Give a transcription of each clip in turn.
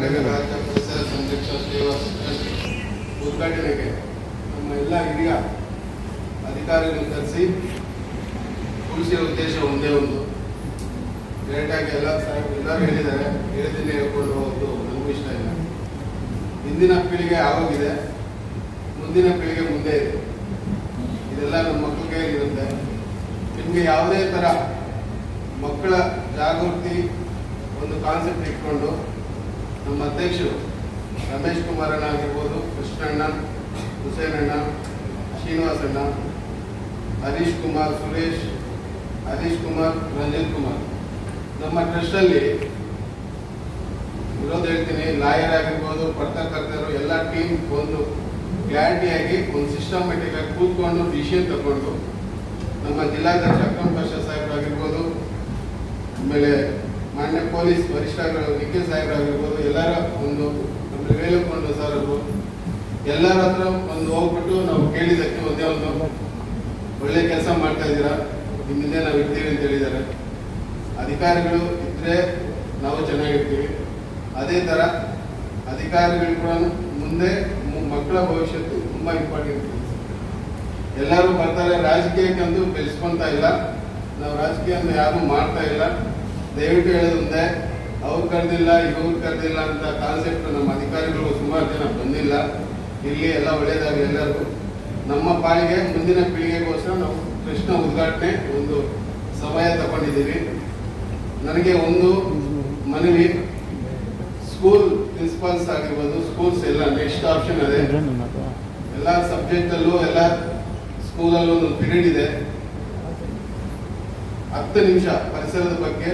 ಸೇವಾ ಟ್ರಸ್ಟ್ ಉದ್ಘಾಟನೆಗೆ ನಮ್ಮ ಎಲ್ಲ ಹಿರಿಯ ಅಧಿಕಾರಿಗಳನ್ನು ಕರೆಸಿ ಉಳಿಸಿರೋ ಉದ್ದೇಶ ಒಂದೇ ಒಂದು. ಡೈರೆಕ್ಟಾಗಿ ಎಲ್ಲ ಸಾಹೇಬ್ ಎಲ್ಲರೂ ಹೇಳಿದ್ದಾರೆ ಹೇಳ್ತೀನಿ ಹೇಳ್ಕೊಂಡು ಹೋಗೋದು ನನಗೂ ಇಷ್ಟ ಇಲ್ಲ. ಹಿಂದಿನ ಪೀಳಿಗೆ ಆಗೋಗಿದೆ, ಮುಂದಿನ ಪೀಳಿಗೆ ಮುಂದೆ ಇದೆ. ಇದೆಲ್ಲ ನಮ್ಮ ಮಕ್ಕಳ ಕೈಯಲ್ಲಿರುತ್ತೆ. ನಿಮಗೆ ಯಾವುದೇ ಥರ ಮಕ್ಕಳ ಜಾಗೃತಿ ಒಂದು ಕಾನ್ಸೆಪ್ಟ್ ಇಟ್ಕೊಂಡು ನಮ್ಮ ಅಧ್ಯಕ್ಷರು ರಮೇಶ್ ಕುಮಾರ್ ಅಣ್ಣ ಆಗಿರ್ಬೋದು, ಕೃಷ್ಣಣ್ಣ, ಹುಸೇನಣ್ಣ, ಶ್ರೀನಿವಾಸಣ್ಣ, ಹರೀಶ್ ಕುಮಾರ್, ಸುರೇಶ್, ಹರೀಶ್ ಕುಮಾರ್, ರಂಜಿತ್ ಕುಮಾರ್. ನಮ್ಮ ಟ್ರಸ್ಟಲ್ಲಿ ಇರೋದು ಹೇಳ್ತೀನಿ, ಲಾಯರ್ ಆಗಿರ್ಬೋದು, ಪತ್ರಕರ್ತರು, ಎಲ್ಲ ಟೀಮ್ ಒಂದು ಕ್ಲಾರಿಟಿಯಾಗಿ ಒಂದು ಸಿಸ್ಟಮೆಟಿಕ್ ಆಗಿ ಕೂತ್ಕೊಂಡು ಡಿಸಿಷನ್ ತಗೊಂಡು ನಮ್ಮ ಜಿಲ್ಲಾಧ್ಯಕ್ಷ ಅಕ್ರಮ್ ಪಾಷಾ ಸಾಹೇಬರಾಗಿರ್ಬೋದು, ಆಮೇಲೆ ಮಾನ್ಯ ಪೊಲೀಸ್ ವರಿಷ್ಠರು ನಿಖಿಲ್ ಸಾಹೇಬರಾಗಿರ್ಬೋದು, ಎಲ್ಲರ ಒಂದು ವೇಲುಕೊಂಡು ಸರ್ ಎಲ್ಲರ ಹತ್ರ ಒಂದು ಹೋಗ್ಬಿಟ್ಟು ನಾವು ಕೇಳಿದ್ದಕ್ಕೆ ಒಂದೇ ಒಂದು ಒಳ್ಳೆ ಕೆಲಸ ಮಾಡ್ತಾ ಇದ್ದೀರಾ? ನಿಮ್ಮಿಂದ ನಾವು ಇರ್ತೀವಿ ಅಂತ ಹೇಳಿದ್ದಾರೆ. ಅಧಿಕಾರಿಗಳು ಇದ್ರೆ ನಾವು ಚೆನ್ನಾಗಿರ್ತೀವಿ. ಅದೇ ಥರ ಅಧಿಕಾರಿಗಳು ಕೂಡ ಮುಂದೆ ಮಕ್ಕಳ ಭವಿಷ್ಯತ್ತು ತುಂಬ ಇಂಪಾರ್ಟೆಂಟ್ ಎಲ್ಲರೂ ಬರ್ತಾರೆ ರಾಜಕೀಯಕ್ಕಂತೂ ಬೆಳೆಸ್ಕೊಂತ ಇಲ್ಲ. ನಾವು ರಾಜಕೀಯ ಯಾರು ಮಾಡ್ತಾ ಇಲ್ಲ. ದಯವಿಟ್ಟು ಹೇಳೋದಂತೆ ಅವ್ರು ಕರೆದಿಲ್ಲ, ಇವ್ರು ಕರೆದಿಲ್ಲ ಅಂತ ಕಾನ್ಸೆಪ್ಟ್ ನಮ್ಮ ಅಧಿಕಾರಿಗಳು ಸುಮಾರು ಜನ ಬಂದಿಲ್ಲ. ಇಲ್ಲಿ ಎಲ್ಲ ಒಳ್ಳೆಯದಾಗಲಿ ಎಲ್ಲರೂ ನಮ್ಮ ಪಾಲಿಗೆ ಮುಂದಿನ ಪೀಳಿಗೆಗೋಸ್ಕರ ನಾವು ಕೃಷ್ಣ ಉದ್ಘಾಟನೆ ಒಂದು ಸಮಯ ತಗೊಂಡಿದ್ದೀವಿ. ನನಗೆ ಒಂದು ಮನವಿ ಸ್ಕೂಲ್ ಪ್ರಿನ್ಸಿಪಾಲ್ಸ್ ಆಗಿರ್ಬೋದು ಸ್ಕೂಲ್ಸ್ ಎಲ್ಲ ನೆಕ್ಸ್ಟ್ ಆಪ್ಷನ್ ಅದೇ. ಎಲ್ಲ ಸಬ್ಜೆಕ್ಟಲ್ಲೂ ಎಲ್ಲ ಸ್ಕೂಲಲ್ಲೂ ಒಂದು ಪಿರಿಯಡ್ ಇದೆ. ಹತ್ತು ನಿಮಿಷ ಪರಿಸರದ ಬಗ್ಗೆ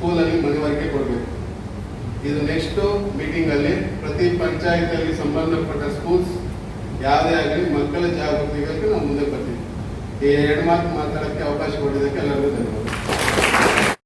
ಸ್ಕೂಲಲ್ಲಿ ಮನವರಿಕೆ ಕೊಡಬೇಕು. ಇದು ನೆಕ್ಸ್ಟ್ ಮೀಟಿಂಗ್ ಅಲ್ಲಿ ಪ್ರತಿ ಪಂಚಾಯತ್ ಅಲ್ಲಿ ಸಂಬಂಧಪಟ್ಟ ಸ್ಕೂಲ್ಸ್ ಯಾವುದೇ ಆಗಲಿ ಮಕ್ಕಳ ಜಾಗೃತಿಗಾಗಿ ನಾವು ಮುಂದೆ ಬರ್ತೀವಿ. ಈ ಎರಡು ಮಾತು ಮಾತಾಡೋಕ್ಕೆ ಅವಕಾಶ ಕೊಟ್ಟಿದ್ದಕ್ಕೆ ಎಲ್ಲರಿಗೂ ಧನ್ಯವಾದ.